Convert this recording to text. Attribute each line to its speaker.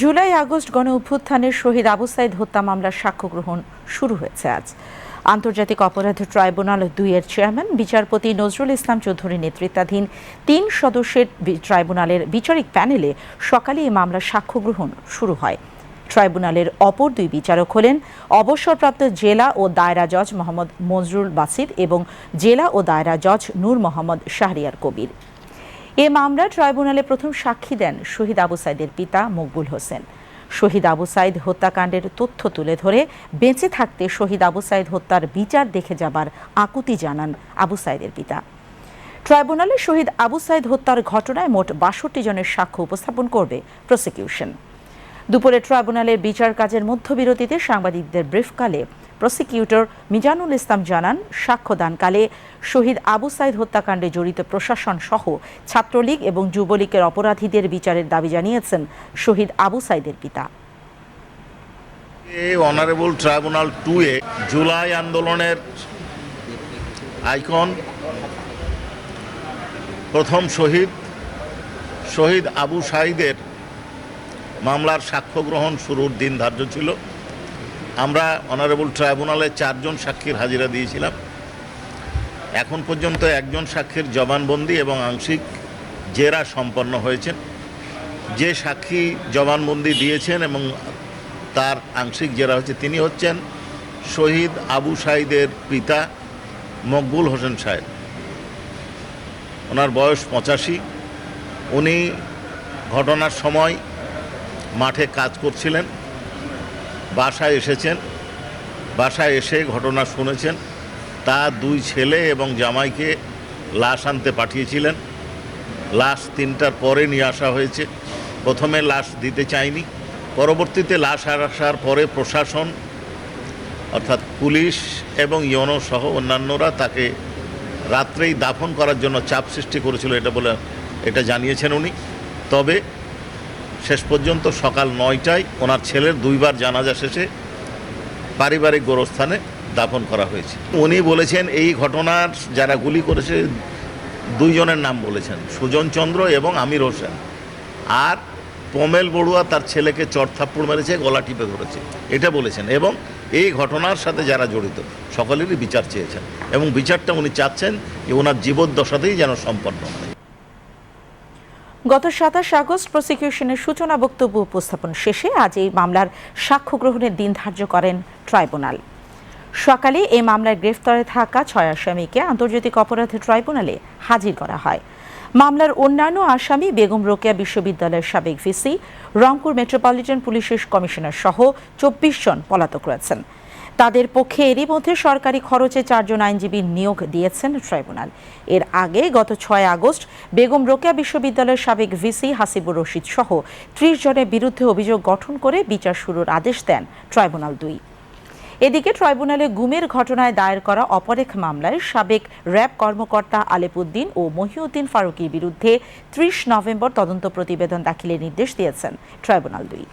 Speaker 1: July August গণ অভ্যুত্থানের শহীদ আবু সাইদ হত্যা মামলার সাক্ষ্য গ্রহণ শুরু হয়েছে আজ। আন্তর্জাতিক অপরাধ ট্রাইব্যুনাল দুইয়ের চেয়ারম্যান, বিচারপতি নজরুল ইসলাম চৌধুরী নেতৃত্বাধীন তিন সদস্যের ট্রাইব্যুনালের বিচারিক প্যানেলে সকালে এই মামলার সাক্ষ্য গ্রহণ শুরু হয়। ট্রাইব্যুনালের অপর দুই বিচারক হলেন অবসরপ্রাপ্ত জেলা ও দায়রা জজ মোহাম্মদ মজরুল বাসিদ এবং জেলা ও দায়রা জজ নূর মোহাম্মদ শাহরিয়ার কবির। এ মামলায় ট্রাইব্যুনালে প্রথম সাক্ষী দেন শহীদ আবু সাইদের পিতা মকবুল হোসেন। শহীদ আবু সাইদ হত্যাকাণ্ডের তথ্য তুলে ধরে বেঁচে থাকতে শহীদ আবু সাইদ হত্যার বিচার দেখে যাবার আকুতি জানান আবু সাইদের পিতা। ট্রাইব্যুনালে শহীদ আবু সাইদ হত্যার ঘটনায় মোট বাষট্টি জনের সাক্ষ্য উপস্থাপন করবে প্রসিকিউশন। দুপুরে ট্রাইব্যুনালের বিচার কাজের মধ্যবিরতিতে সাংবাদিকদের ব্রিফকালে প্রসিকিউটর মিজানুল ইসলাম জানান, সাক্ষ্যদানকালে শহীদ আবু সাইদ হত্যাকাণ্ডে জড়িত প্রশাসন সহ ছাত্রলীগ এবং যুবলীগের অপরাধীদের বিচারের দাবি জানিয়েছেন শহীদ আবু সাইদের পিতা।
Speaker 2: অনারেবল ট্রাইব্যুনাল টু এ জুলাই আন্দোলনের আইকন প্রথম শহীদ শহীদ আবু সাইদের মামলার সাক্ষ্য গ্রহণ শুরুর দিন ধার্য ছিল। আমরা অনারেবল ট্রাইব্যুনালে চারজন সাক্ষীর হাজিরা দিয়েছিলাম। এখন পর্যন্ত একজন সাক্ষীর জবানবন্দি এবং আংশিক জেরা সম্পন্ন হয়েছেন। যে সাক্ষী জবানবন্দি দিয়েছেন এবং তার আংশিক জেরা হচ্ছে তিনি হচ্ছেন শহীদ আবু সাইদের পিতা মকবুল হোসেন সাহেব। ওনার বয়স পঁচাশি। উনি ঘটনার সময় মাঠে কাজ করছিলেন। বাসায় এসেছেন, বাসায় এসে ঘটনা শুনেছেন। তার দুই ছেলে এবং জামাইকে লাশ আনতে পাঠিয়েছিলেন। লাশ তিনটার পরে নিয়ে আসা হয়েছে। প্রথমে লাশ দিতে চায়নি পরবর্তীতে লাশ আসার পরে প্রশাসন, অর্থাৎ পুলিশ এবং ইয়নো সহ অন্যান্যরা তাকে রাত্রেই দাফন করার জন্য চাপ সৃষ্টি করেছিল এটা বলে, এটা জানিয়েছেন উনি। তবে শেষ পর্যন্ত সকাল নয়টায় ওনার ছেলের দুইবার জানাজা শেষে পারিবারিক গোরস্থানে দাফন করা হয়েছে। উনি বলেছেন, এই ঘটনার যারা গুলি করেছে, দুইজনের নাম বলেছেন, সুজন চন্দ্র এবং আমির হোসেন। আর পমেল বড়ুয়া তার ছেলেকে চট থাপ্পড় মেরেছে, গলা টিপে ধরেছে। এটা বলেছেন এবং এই ঘটনার সাথে যারা জড়িত, সকলেরই বিচার চেয়েছেন। এবং বিচারটা উনি চাচ্ছেন যে ওনার জীবদ্দশাতেই যেন সম্পন্ন হয়।
Speaker 1: গত সাতাশ আগস্ট প্রসিকিউশনের সূচনা বক্তব্য উপস্থাপন শেষে আজ এই মামলার সাক্ষ্য গ্রহণের দিন ধার্য করেন ট্রাইব্যুনাল। সকালে এই মামলায় গ্রেফতারে থাকা ছয় আসামিকে আন্তর্জাতিক অপরাধ ট্রাইব্যুনালে হাজির করা হয়। মামলার অন্যান্য আসামি বেগম রোকেয়া বিশ্ববিদ্যালয়ের সাবেক ভিসি, রংপুর মেট্রোপলিটন পুলিশের কমিশনার সহ চব্বিশ জন পলাতক রয়েছেন। তাদের পক্ষে এরই মধ্যে সরকারি খরচে চারজন আইনজীবী নিয়োগ দিয়েছেন ট্রাইব্যুনাল। এর আগে গত ছয় আগস্ট বেগম রোকেয়া বিশ্ববিদ্যালয়ের সাবেক ভিসি হাসিবুর রশিদ সহ ত্রিশ জনের বিরুদ্ধে অভিযোগ গঠন করে বিচার শুরুর আদেশ দেন ট্রাইব্যুনাল দুই। এদিকে ট্রাইব্যুনালে গুমের ঘটনায় দায়ের করা অপরেক মামলায় সাবেক র্যাব কর্মকর্তা আলেপুদ্দিন ও মহিউদ্দিন ফারুকির বিরুদ্ধে ত্রিশ নভেম্বর তদন্ত প্রতিবেদন দাখিলের নির্দেশ দিয়েছেন ট্রাইব্যুনাল দুই।